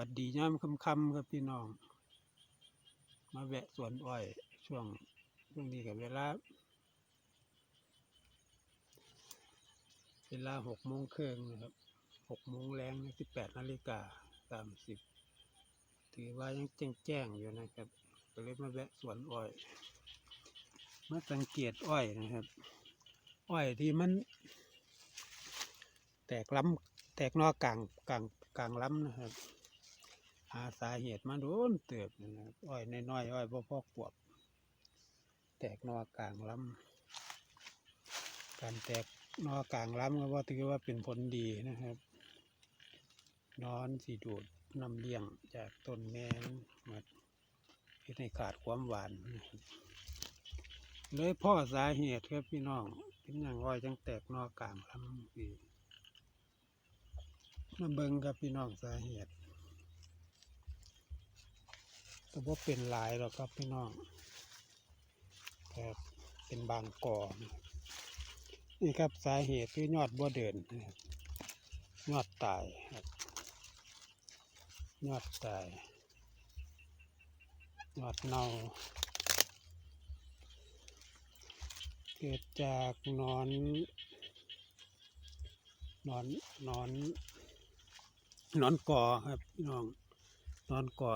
บัดดีย่ามค่ำๆครับพี่น้อง มาแวะสวนอ้อย ช่วงช่วงนี้กับเวลา เวลาหกโมงครึ่งนะครับหกโมงแรงสิบแปดนาฬิกาสามสิบถือว่ายังแจ้งแจ้งอยู่นะครับ ก็เลยมาแวะสวนอ้อยมาสังเกตอ้อยนะครับ อ้อยที่มัน แตกล้ำแตกนอกกลางกลางกลางล้ำนะครับาสาเหตุมาโดนเติบนะอ้อยน้อยๆอ้อยพ่อพ่อขวบแตกนอกลางล้ำการแตกนอกลางล้ำก็ว่าถือว่าเป็นผลดีนะครับนอนสีดูดนำเลี้ยงจากต้นแม่มาเฮ็ดให้ขาดความหวานนะครับเลยพ่อสาเหตุครับพี่น้องเป็นอย่างอ้อยจังแตกนอกลางล้ำพี่มาเบิ่งครับพี่น้องสาเหตุ แต่ว่าเป็นหลายหรอกครับพี่น้องแต่เป็นบางก่อนนี่ครับสาเหตุคือยอดบัวเดินยอดตายครับยอดตายยอดเน่าเกิดจากนอนนอนนอนนอนก่อครับพี่น้องนอนก่อ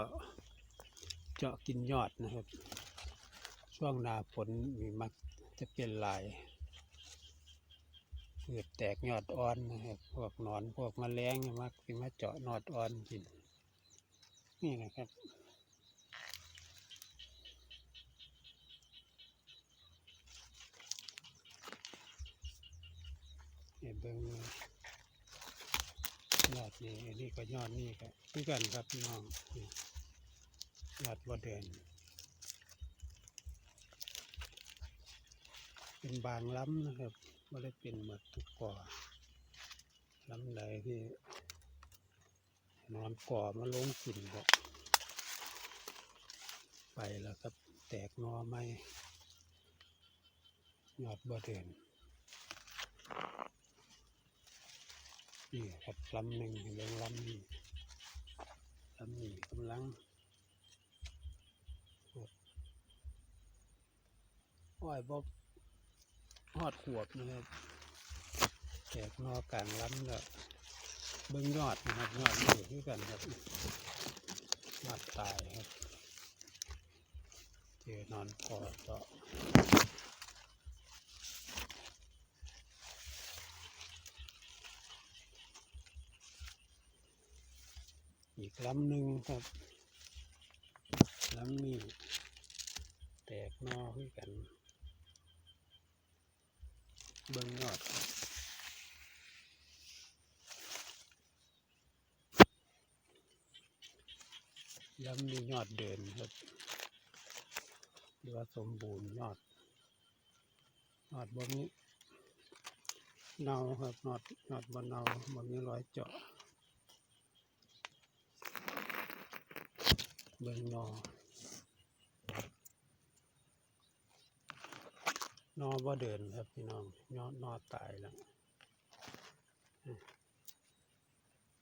เจาะกินยอดนะครับ ช่วงนาฝนมีมักจะเป็นลายเกิดแตกยอดอ่อนนะครับพวกหนอนพวกแมลงมักสิมาเจาะยอดอ่อนกิน นี่นะครับเห็นเบิ้งยอดนี่อันนี้ก็ยอดนี่ก็คือกันครับพี่น้อง นี่ยอดบัวเดินเป็นบางล้ำนะครับไม่ได้เป็นหมดทุกก่อล้ำใดที่นอนก่อมาลงกลิ่นก็ไปแล้วครับ แตกงอไม่ยอดบัวเดินนี่ครับลำหนึ่งเรื่องลำนี้ลำนี้กำลัง อ้อยบบฮอดขวบนะครับแตกนอกกลางล้ำแล้วเบิ้งยอดนะครับยอดนี่คือกันครับยอดตายครับเจอนอนกอดเจาะอีกลำหนึ่งครับลำนี้แตกนอคือกัน เบิ่งยอดครับย้ำมียอดเดินครับหรือว่าสมบูรณ์ยอดยอดบนนี้เนาครับยอดยอดบนเนาบนนี้ร้อยเจาะเบิ่งนอ นอบ่เดินครับพี่น้องยอดนอตายแล้ว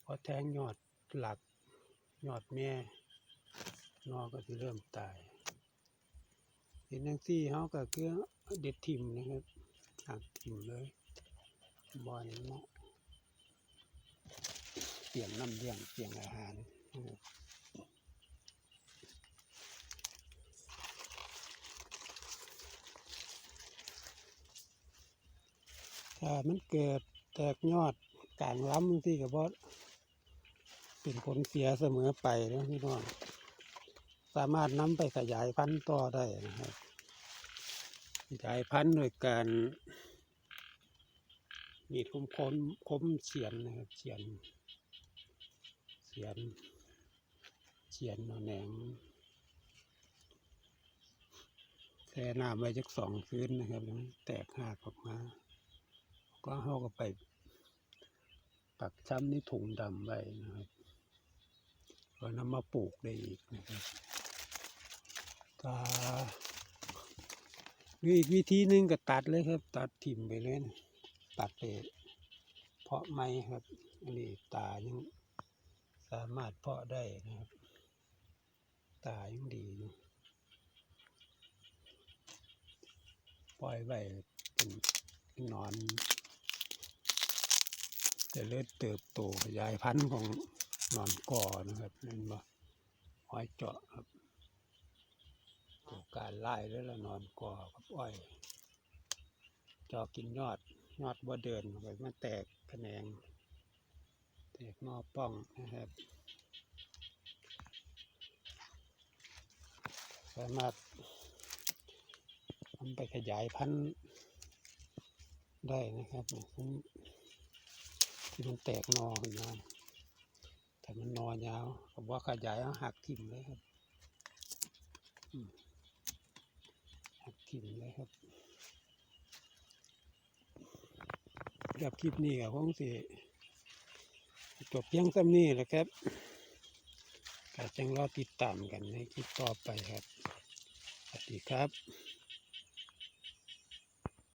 พอแทงยอดหลักยอดแม่ นอก็จะเริ่มตายเห็นอย่างที่เขาก็คือเด็ดทิมนะครับหักทิมเลยบอยเนาะเปลี่ยนน้ำเลี้ยงเปลี่ยนอาหารนะครับ ถ้ามันเกิดแตกยอดกลางล้ำที่กับว่าเป็นผลเสียเสมอไปนะพี่น้องสามารถนำไปขยายพันธุ์ต่อได้นะครับขยายพันธุ์โดยการมีดคมคมคมเฉียนนะครับเฉียนเฉียนเฉียนเอาแหนงแช่น้ำไว้จักสองคืนนะครับแล้วแตกหักออกมา ก็เขาก็ไป ปักช้ำในถุงดำไว้นะครับก็นำมาปลูกได้อีกนะครับก็หรืออีกวิธีหนึ่งก็ตัดเลยครับ ตัดถิ่มไปเลยนะตัดไปเพาะไม้ครับ อันนี้ตายังสามารถเพาะได้นะครับ ตายังดีอยู่ปล่อยไว้เป็นนอน จะเริ่มเติบโตขยายพันธุ์ของนอนก่อนะครับเห็นบ่อ้อยเจาะครับตัวการไล่แล้วละนอนก่อกับอ้อยเจาะกินยอดยอดบ่เดินไปมันแตกแขนง แตกนอป้องนะครับสามารถนำไปขยายพันธุ์ได้นะครับผม ที่มันแตกนอขึ้นมาแต่มันนอยาวผมว่าขยายเอาหักทิ่มเลยครับหักทิ่มเลยครับกับคลิปนี้กับผมสิจบเพียงซ้ำนี้แหละครับก็จังรอติดตามกันในคลิปต่อไปครับ สวัสดีครับ